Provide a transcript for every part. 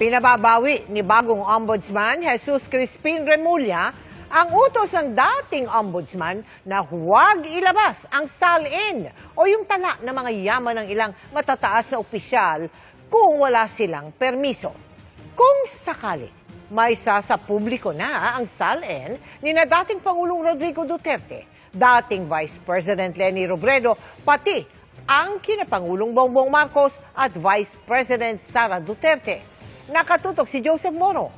Pinababawi ni bagong ombudsman Jesus Crispin Remulla ang utos ng dating ombudsman na huwag ilabas ang salin o yung tala ng mga yaman ng ilang matataas na opisyal kung wala silang permiso. Kung sakali may sasa publiko na ang salin ni na dating Pangulong Rodrigo Duterte, dating Vice President Leni Robredo, pati ang kinapangulong Bongbong Marcos at Vice President Sara Duterte. Nakatutok si Joseph Moro.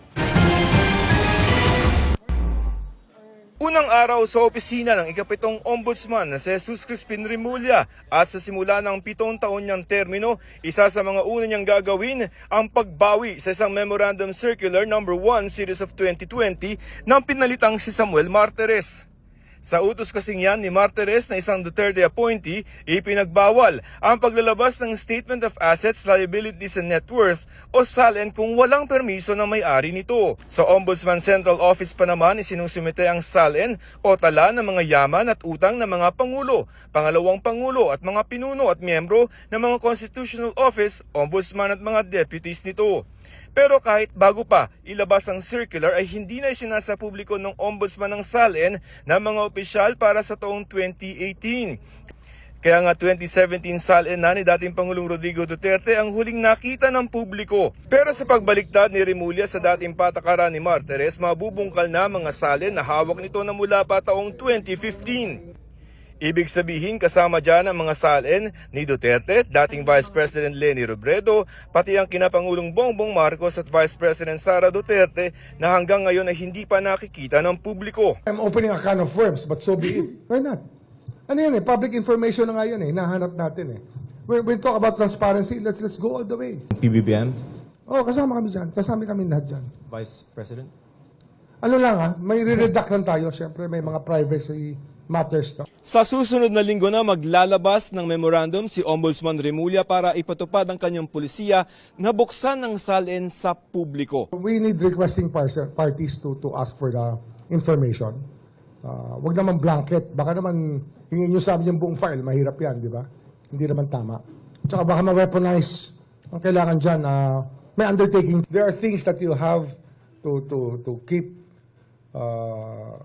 Unang araw sa opisina ng ikapitong ombudsman na si Jesus Crispin Remulla at sa simula ng pitong taon niyang termino, isa sa mga una niyang gagawin ang pagbawi sa isang Memorandum Circular number 1 Series of 2020 ng pinalitang si Samuel Martires. Sa utos kasing yan ni Martires na isang Duterte appointee, ipinagbawal ang paglalabas ng Statement of Assets, Liabilities and Net Worth o SALN kung walang permiso ng may-ari nito. Sa Ombudsman Central Office pa naman isinusumite ang SALN o tala ng mga yaman at utang ng mga pangulo, pangalawang pangulo at mga pinuno at miyembro ng mga constitutional office, ombudsman at mga deputies nito. Pero kahit bago pa ilabas ang circular ay hindi na isinasa publiko ng ombudsman ng SALN na mga opisyal para sa taong 2018. Kaya nga 2017 SALN na ni dating Pangulong Rodrigo Duterte ang huling nakita ng publiko. Pero sa pagbaliktad ni Remulla sa dating patakaran ni Martires, mabubungkal na mga SALN na hawak nito na mula pa taong 2015. Ibig sabihin kasama dyan ang mga salin ni Duterte, dating Vice President Leni Robredo, pati ang kinapangulong Bongbong Marcos at Vice President Sara Duterte na hanggang ngayon ay hindi pa nakikita ng publiko. I'm opening a can of worms, but so be it. Why not? Ano yan eh, public information na nga yan eh, nahanap natin eh. When we talk about transparency, let's let's go all the way. PBBM, Oh, kasama kami dyan. Kasama kami lahat dyan. Vice President. Ano lang ah, may re-redact lang tayo. Siyempre, may mga privacy matters to. Sa susunod na linggo na maglalabas ng memorandum si Ombudsman Remulla para ipatupad ang kanyang pulisiya na buksan ng salin sa publiko. We need requesting parties to to ask for the information. Uh, wag naman blanket. Baka naman hingin nyo sa amin yung buong file. Mahirap yan, di ba? Hindi naman tama. Tsaka baka ma-weaponize. Ang kailangan dyan, uh, may undertaking. There are things that you have to to to keep uh,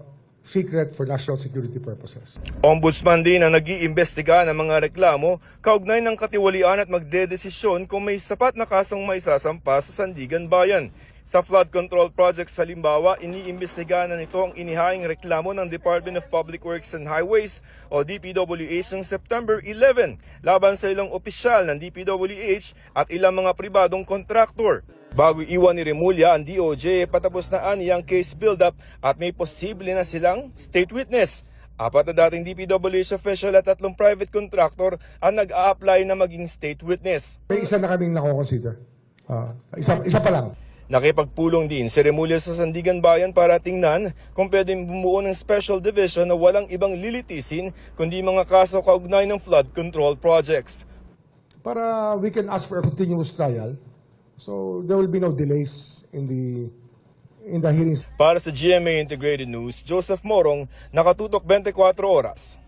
secret for national security purposes. Ombudsman din ang nag-iimbestiga ng mga reklamo kaugnay ng katiwalian at magdedesisyon kung may sapat na kasong maisasampa sa Sandigan Bayan. Sa flood control project sa Limbawa, iniimbestiga na nito ang inihaing reklamo ng Department of Public Works and Highways o DPWH noong September 11 laban sa ilang opisyal ng DPWH at ilang mga pribadong kontraktor. Bago iwan ni Remulla ang DOJ, patapos na ani ang case build-up at may posible na silang state witness. Apat na dating DPWH official at tatlong private contractor ang nag-a-apply na maging state witness. May isa na kaming nako-consider. Uh, isa, isa pa lang. Nakipagpulong din si Remulla sa Sandigan Bayan para tingnan kung pwedeng bumuo ng special division na walang ibang lilitisin kundi mga kaso kaugnay ng flood control projects. Para we can ask for a continuous trial. So there will be no delays in the in the hearings. Para sa GMA Integrated News, Joseph Morong, nakatutok 24 oras.